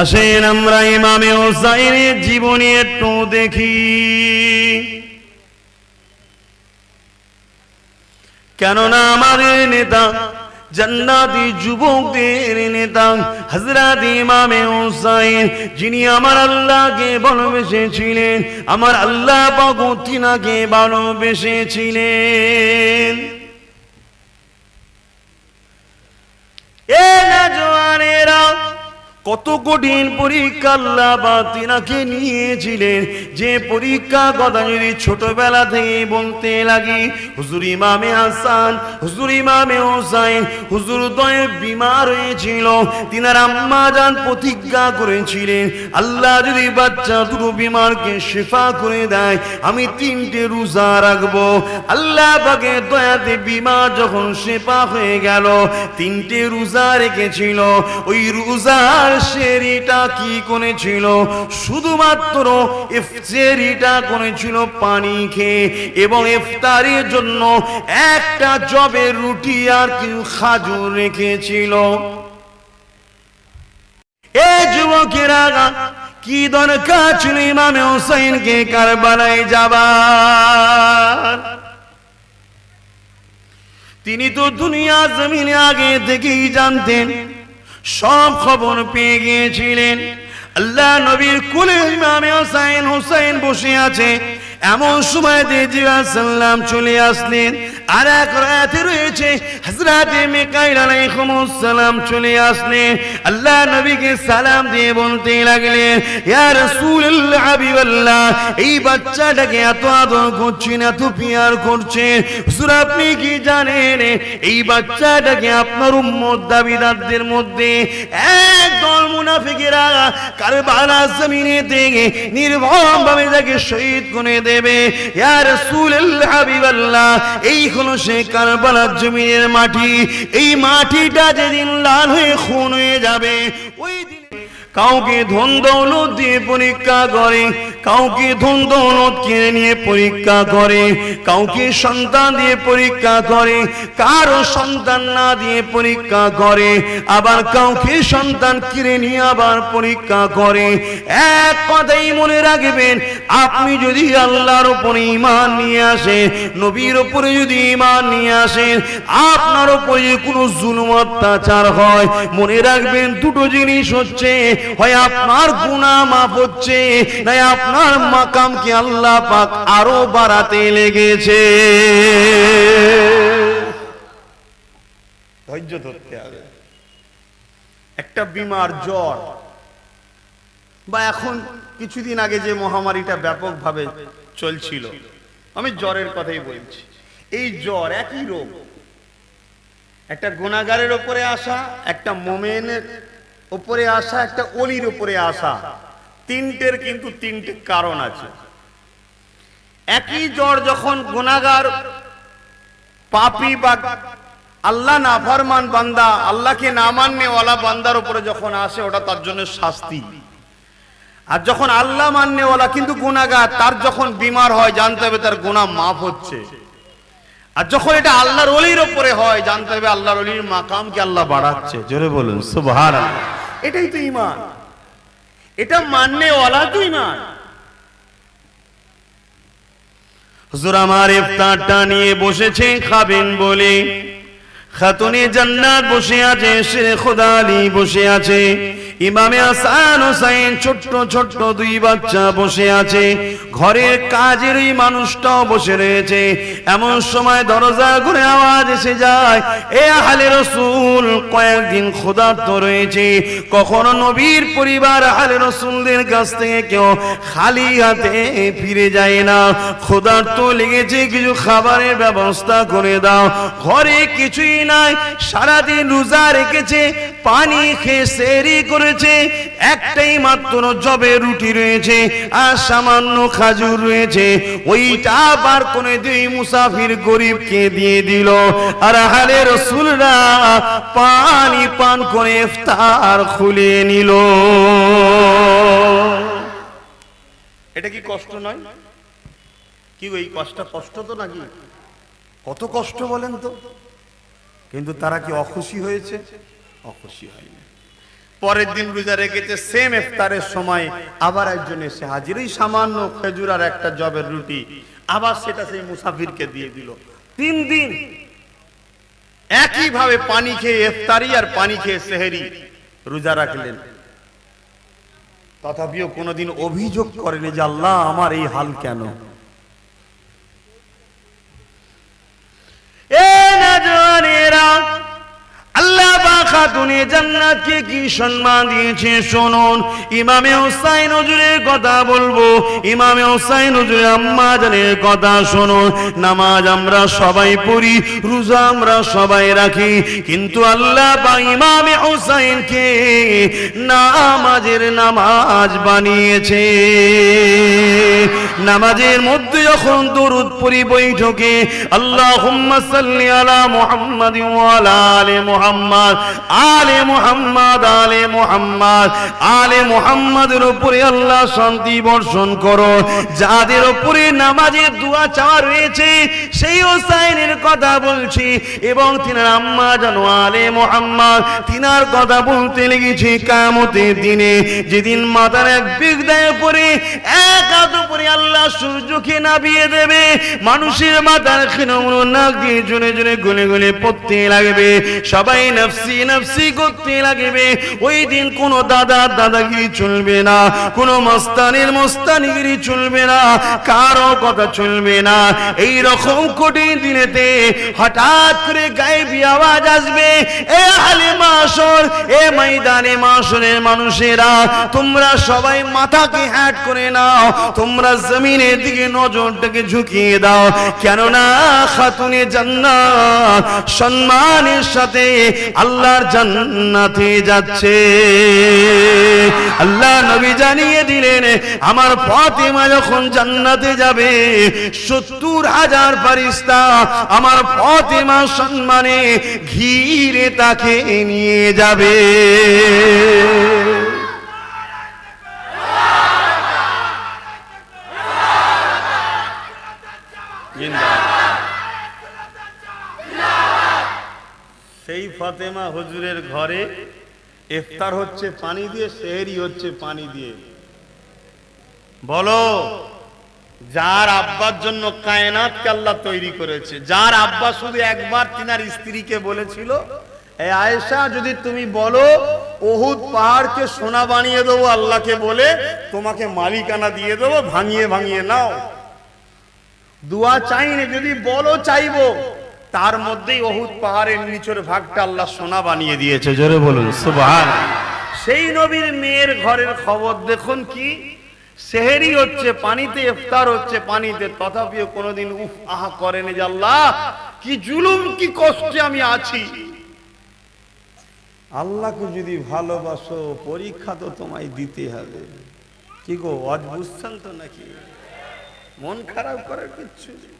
আসেন আমরা ইমামে হোসাইনের জীবনী একটু দেখি। কেননা আমাদের নেতা যুবকদের নেতা হজরত ইমামে হোসাইন, যিনি আমার আল্লাহকে ভালোবেসেছিলেন, আমার আল্লাহ পাক তিনাকে ভালোবেসেছিলেন এ না জওয়ানেরা কত কঠিন পরীক্ষা আল্লাহ তিনাকে নিয়েছিলেন? যে পরীক্ষা কথা যদি ছোটবেলা থেকে বলতে লাগি, হুজুর ইমামে হাসান, হুজুর ইমামে হোসাইন, হুজুর দয়ে বিমার হয়েছিল। তিনার আম্মা যান প্রতিজ্ঞা করেছিলেন, আল্লাহ যদি বাচ্চা দুটো বিমারকে শেফা করে দেয়, আমি তিনটে রোজা রাখব। আল্লাহ পাকে দয়াতে বিমার যখন শেফা হয়ে গেল, তিনটে রোজা রেখেছিল। ওই রোজার শেরিটা কি করেছিল শুধুমাত্র পানি খেয়ে। এবং জন্য একটা জবের রুটি আর খাজুর রেখেছিল। এ যুবকেরা, কি দরকার ছিল ইমামে যাবার? তিনি তো দুনিয়া জমিনে আগে থেকেই জানতেন সব খবর পেয়ে গিয়েছিলেন। আল্লাহ নবীর কুলে ইমামে হোসাইন হোসাইন বসে আছে। এমন সময় সাল্লাম চলে আসলেন। আর এক রাতে রয়েছে হজরতে মেকাইল সালাম চলে আসলেন। আল্লাহ নবীকে সালাম দিয়ে বলতে লাগলেন, ইয়া রাসূলুল্লাহ, হাবিবাল্লাহ, এই বাচ্চাটাকে এত আদর করছেন, এত পিয়ার করছেন। হুজুর, আপনি কি জানেন, এই বাচ্চাটাকে আপনার উম্মত দাবিদারদের মধ্যে একদল মুনাফিকেরা কারবালা জমিনে থেকে নির্ভম ভাবে তাকে শহীদ করে দেবে হাবিবাল্লাহ, এই হলো সে কারবালার জমিনের মাটি। এই মাটিটা যেদিন লাল হয়ে খুন হয়ে যাবে, ওই দিন কাউকে ধন দৌলত দিয়ে পরীক্ষা করে, কাউকে ধন দৌলত কিনে নিয়ে পরীক্ষা করে, কাউকে সন্তান দিয়ে পরীক্ষা করে, কারও সন্তান না দিয়ে পরীক্ষা করে, আবার কাউকে সন্তান কিনে নিয়ে আবার পরীক্ষা করে। এক কথাই মনে রাখবেন, আপনি যদি আল্লাহর উপরে ইমান নিয়ে আসেন, নবীর উপরে যদি ইমান নিয়ে আসেন, আপনার উপরে কোনো জুলুম অত্যাচার হয়, মনে রাখবেন দুটো জিনিস হচ্ছে হয় আপনার গুনাহ মাফ হচ্ছে না আপনার মাকামকে আল্লাহ পাক আরও বাড়াতে লেগেছে। ধৈর্য ধরতে হবে। একটা বিমার জ্বর, বা এখন কিছুদিন আগে যে মহামারীটা ব্যাপকভাবে চলছিল, আমি জ্বরের কথাই বলছি। এই জ্বর একই রোগ, একটা গুণাগারের ওপরে আসা, একটা মোমেনের উপরে আসা, একটা অলির উপরে আসা। তিনটের কিন্তু তিনটে কারণ আছে। একই জ্বর যখন গুণাগার পাপি বা আল্লাহ নাফরমান বান্দা, আল্লাহকে না মান্যওয়ালা বান্দার উপরে যখন আসে, ওটা তার জন্য শাস্তি। আর যখন আল্লাহ মান্যওয়ালা কিন্তু গুণাগার তার যখন বিমার হয়, জানতে হবে তার গুণা মাফ হচ্ছে। আর যখন এটা আল্লাহর অলির ওপরে হয়, জানতে হবে আল্লাহর অলির মাকামকে আল্লাহ বাড়াচ্ছে। জোরে বলুন সুবহান এটাই তো ইমান এটা মাননে ওলা তো ইমান হুজুর আমার ইফতারটা নিয়ে বসেছে খাবেন বলে। খাতুনে জান্নাত বসে আছে সে খোদা আলী বসে আছে। ইমামে হাসান হোসাইন ছোট্ট ছোট্ট দুই বাচ্চা বসে আছে। ঘরের কাজের ওই মানুষটাও বসে রয়েছে। এমন সময় দরজা ঘুরে আওয়াজ এসে যায়, এ আহলে রসুল, কয়েকদিন ক্ষুধার্ত রয়েছে। কখনো নবীর পরিবার আহলে রসুলদের কাছ থেকে কেউ খালি হাতে ফিরে যায় না। ক্ষুধার্ত লেগেছে, কিছু খাবারের ব্যবস্থা করে দাও। ঘরে কিছুই নাই, সারাদিন রোজা রেখেছে, পানি খেয়ে সেরি করেছে একটাই মাত্র জবে রুটি রয়েছে আর সামান্য খাজুর রয়েছে। ওইটা বার করে দুই মুসাফির গরিবকে দিয়ে দিল। আর হালে রসুলরা পানি পান করে ইফতার খুলে নিল। এটা কি কষ্ট নয়? কি ওই কষ্ট কষ্ট তো নাকি? কত কষ্ট বলেন তো? কিন্তু তারা কি অখুশি হয়েছে? অখুশি হয়নি। পরের দিন রোজা রেখেছে সেম ইফতারের সময় আবার একজন এসে হাজির। এই সামান্য খেজুর আর একটা জবের রুটি, আবার সেটা সেই মুসাফিরকে দিয়ে দিল। তিন দিন একই ভাবে পানি খেয়ে ইফতারি আর পানি খেয়ে সেহেরি রোজা রাখলেন। তথাপিও কোনোদিন অভিযোগ করেনি যে আল্লাহ আমার এই হাল কেন? আল্লাহ খাতুনে জান্নাতকে কি সম্মান দিয়েছে? শুনুন, ইমামে হুসাইন হুজুরের কথা বলব, ইমামে হুসাইন হুজুরের আম্মা জানের কথা শুনুন। নামাজ আমরা সবাই পড়ি, রোজা আমরা সবাই রাখি, কিন্তু আল্লাহ বা ইমামে হুসাইনকে নামাজের নামাজ বানিয়েছে। নামাজের মধ্যে যখন দরুদ পড়ি বৈঠকে, আল্লাহুম্মা সাল্লি আলা মুহাম্মাদ ওয়া আলা আলি মুহাম্মাদ আলে মুহাম্মাদ আলে মুহাম্মাদ, আলে মুহাম্মাদের উপরে আল্লাহ শান্তি বর্ষণ করো। যাদের উপরে নামাজের দোয়া চাওয়া রয়েছে, সেই হোসাইনের কথা বলছি এবং তিনার আম্মা জানো আলে মুহাম্মাদ, তিনার কথা বলতে লেগেছে কামতের দিনে। যেদিন মাথার এক বিগদায় পরে এক হাত উপরে আল্লাহ সূর্যকে নাবিয়ে দেবে। মানুষের মাথার খিনমুনো নাক দিয়ে জুনে জুনে গলে গলে পড়তে লাগবে। সবাই নফসি নফসি করতে লাগবে, ওই দিন কোন দাদা দাদাগিরি চলবে না, কোন মস্তানের মস্তানিগিরি চলবে না, কারও কথা চলবে না। এই রকম কঠিন দিনেতে হঠাৎ করে গায়েবী আওয়াজ আসবে, এ আলে মাসর এ ময়দানে মাসরের মানুষেরা, তোমরা সবাই মাথাকে হ্যাট করে নাও, তোমরা জমিনের দিকে নজরটাকে ঝুঁকিয়ে দাও। কেননা খাতুনে জান্নাত সম্মানের সাথে আল্লাহর জান্নাতে যাচ্ছে। আল্লাহ নবী জানিয়ে দিলেন, আমার ফাতেমা যখন জান্নাতে যাবে, সত্তর হাজার ফারিস্তা আমার ফাতেমা সম্মানে ঘিরে তাকে নিয়ে যাবে। ফাতেমা হুজুরের ঘরে ইফতার হচ্ছে পানি দিয়ে, সেহরি হচ্ছে পানি দিয়ে। বলো, যার আব্বার জন্য কায়নাতকে আল্লাহ তৈরি করেছে, যার আব্বা শুধু একবার তিনার স্ত্রীকে বলেছিল আয়েশা, যদি তুমি বলো, ওহুদ পাহাড়কে সোনা বানিয়ে দেবো, আল্লাহকে বলে, তোমাকে মালিকানা দিয়ে দেবো, ভাঙিয়ে ভাঙিয়ে নাও। দুয়া চাইনি, যদি বলো, চাইব। তার মধ্যেই অহুদ পাহাড়ের নিচের ভাগটা আল্লাহ সোনা বানিয়ে দিয়েছে, জোরে বলুন সুবহান সেই নবীর মেয়ের ঘরের খবর দেখুন কি? সেহেরি হচ্ছে, পানিতে ইফতার হচ্ছে, পানিতে, তথাপিও কোনোদিন উফ, আহা করেনি যে আল্লাহ, কি জুলুম, কি কষ্টে আমি আছি। আল্লাহকে যদি ভালোবাসো, পরীক্ষা তো তোমায় দিতে হবে। কি গো বুঝছেন তো নাকি? মন খারাপ করার কিচ্ছু নেই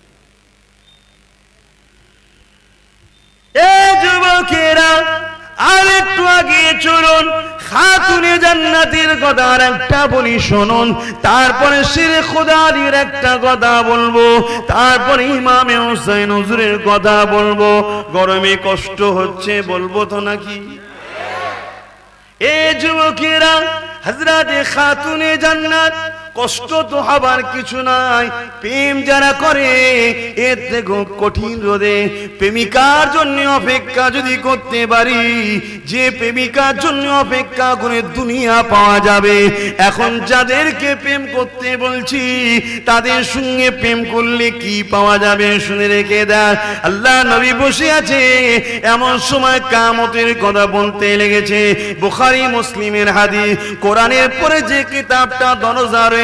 এ যুবকেরা আর একটু আগে চলুন, খাতুনে জান্নাতের কথা আর একটা বলি শুনুন, তারপরে শিরে খোদারির একটা কথা বলব, তারপরে ইমামে হোসেন হুজুরের কথা বলব, গরমে কষ্ট হচ্ছে বলব তো নাকি? এ যুবকেরা হজরতে খাতুনে জান্নাত কষ্ট তো হবার কিছু নাই। প্রেম যারা করে, এর থেকে কঠিন রোদে। প্রেমিকার জন্য অপেক্ষা যদি করতে পারি, যে প্রেমিকার জন্য অপেক্ষা করে দুনিয়া পাওয়া যাবে। এখন যাদেরকে প্রেম করতে বলছি, তাদের সঙ্গে প্রেম করলে কি পাওয়া যাবে শুনে রেখে দেয় আল্লাহ নবী বসে আছে, এমন সময় কামতের কথা বলতে লেগেছে। বুখারি, মুসলিমের হাদি কোরআনের পরে যে কিতাবটা দরজা রয়েছে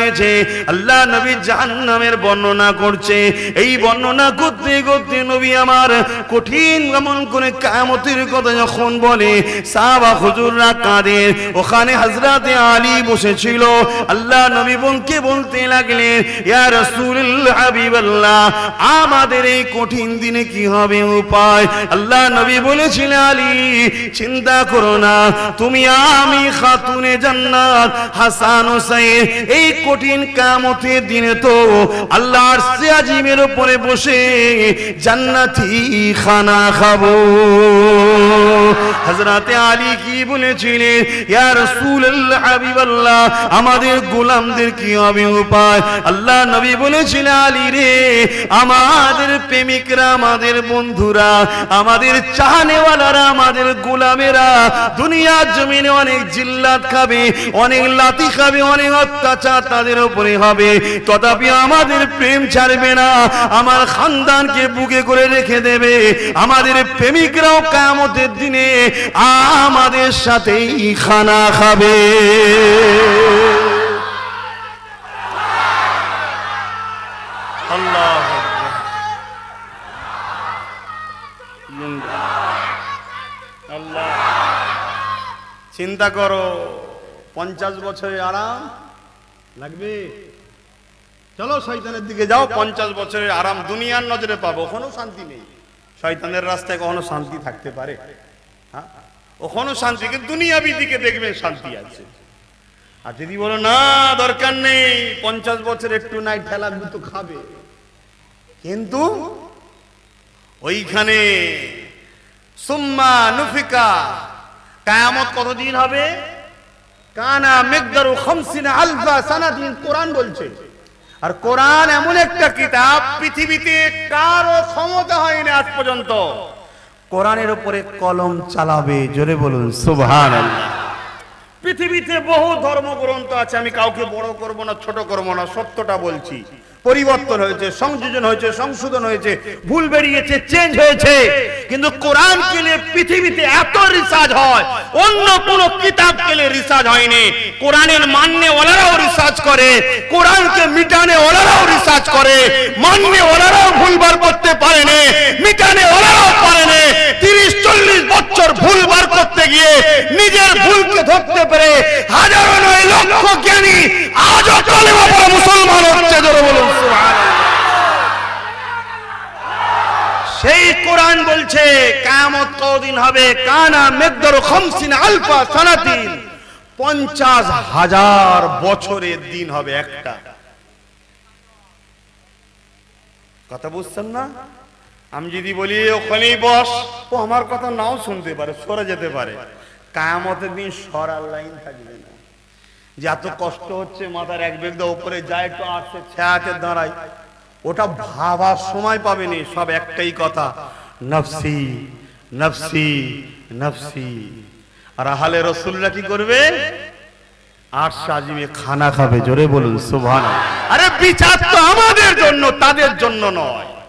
আল্লাহ নবী জাহান্নামের বর্ণনা করছে। এই বর্ণনা করতে করতে নবী আমার কঠিন এমন করে কামতের কথা যখন বলে, সাহাবা হুজুররা কাঁদে। ওখানে হযরতে আলী বসেছিল। আল্লাহ নবী বলকে বলতে লাগলেন, ইয়া রাসূলুল্লাহ, হাবিবাল্লাহ, আমাদের এই কঠিন দিনে কি হবে উপায়? আল্লাহ নবী বলেছিলেন আলী, চিন্তা করো না। তুমি আমি খাতুনে জান্নাত, হাসান হোসেন এই কঠিন কামতের দিনে তো আল্লাহর সিয়াজিমের উপরে বসে জান্নাতি খানা খাব। হযরতে আলী কি বলেছিলেন? ইয়া রাসূলুল্লাহ, হাবিবাল্লাহ, আমাদের গোলামদের কি হবে উপায়? আল্লাহ নবী আলী রে, আমাদের প্রেমিকরা, আমাদের বন্ধুরা, আমাদের চাহনেওয়ালারা, আমাদের গোলামেরা দুনিয়ার জমিনে অনেক জিল্লাত খাবে, অনেক লাতি খাবে, অনেক অত্যাচার তাদের উপরে হবে। তথাপি আমাদের প্রেম ছাড়বে না। আমার খানদানকে বুকে করে রেখে দেবে। আমাদের প্রেমিকরাও কামতের দিনে আমাদের সাথেই খানা খাবে। চিন্তা করো, পঞ্চাশ বছরের আরাম লাগবে? চলো শয়তানের দিকে যাও, পঞ্চাশ বছরের আরাম দুনিয়ার নজরে পাবো ওখানে শান্তি নেই। শয়তানের রাস্তায় কখনো শান্তি থাকতে পারে? হ্যাঁ? ওখানেও শান্তি, কিন্তু দুনিয়াবি দিকে দেখবেন শান্তি আছে। আর যদি বলো, না, দরকার নেই, পঞ্চাশ বছর একটু নাই ঠেলা তো খাবে। কিন্তু ওইখানে সুম্মা নুফিকা, কায়ামত কতদিন হবে? কানা মেঘদারু খামসিনা আলফা সানাদিন, কোরআন বলছে। আর কোরআন এমন একটা কিতাব, পৃথিবীতে কারও ক্ষমতা হয়নি আজ পর্যন্ত। কোরআনের উপরে কলম চালাবে, জোরে বলুন সুবহান পৃথিবীতে বহু ধর্মগ্রন্থ আছে, আমি কাউকে বড় করব না, ছোট করব না, সত্যটা বলছি। পরিবর্তন হয়েছে, সংযোজন হয়েছে, সংশোধন হয়েছে, ভুল বেরিয়েছে চেঞ্জ হয়েছে। কিন্তু কোরআন কেলে পৃথিবীতে এত রিসার্চ হয়, অন্য কোন কিতাব কেলে রিসার্চ হয়নি। কোরআনের মান্য ওলারাও রিসার্চ করে কোরআনকে মিটানে ওলারাও রিসার্চ করে মান্য ওলারাও ভুলবার করতে পারেনি মিটানে ওলারাও পারেনি। তিরিশ, চল্লিশ বছর ভুল বার করতে গিয়ে নিজের ভুলকে ধরতে পেরে হাজারো নয় লক্ষ জ্ঞানী আজও কালেমা পড়া মুসলমান হচ্ছে সেই কোরআন বলছে, কায়ামত কদিন হবে? কানা মেদর খমসিন আলফা সানাতিন। পঞ্চাশ হাজার বছরের দিন হবে একটা। কথা বুঝছেন না? আমি যদি বলি ওখানেই বস। ও আমার কথা নাও শুনতে পারে, সরে যেতে পারে। কায়ামতের দিন সরার লাইন থাকবে না। যে এত কষ্ট হচ্ছে, মাথার এক বেগদা উপরে যায় একটু আসছে ছায়াতে দাঁড়ায় ওটা ভাবার সময় পাবেনি সব একটাই কথা। নফসি নফসি নফসি। আর আহালে রসুল্লাহ কি করবে? আর সাজিমে খানা খাবে। জোরে বলুন সুবহান আরে, বিচার তো আমাদের জন্য, তাদের জন্য নয়।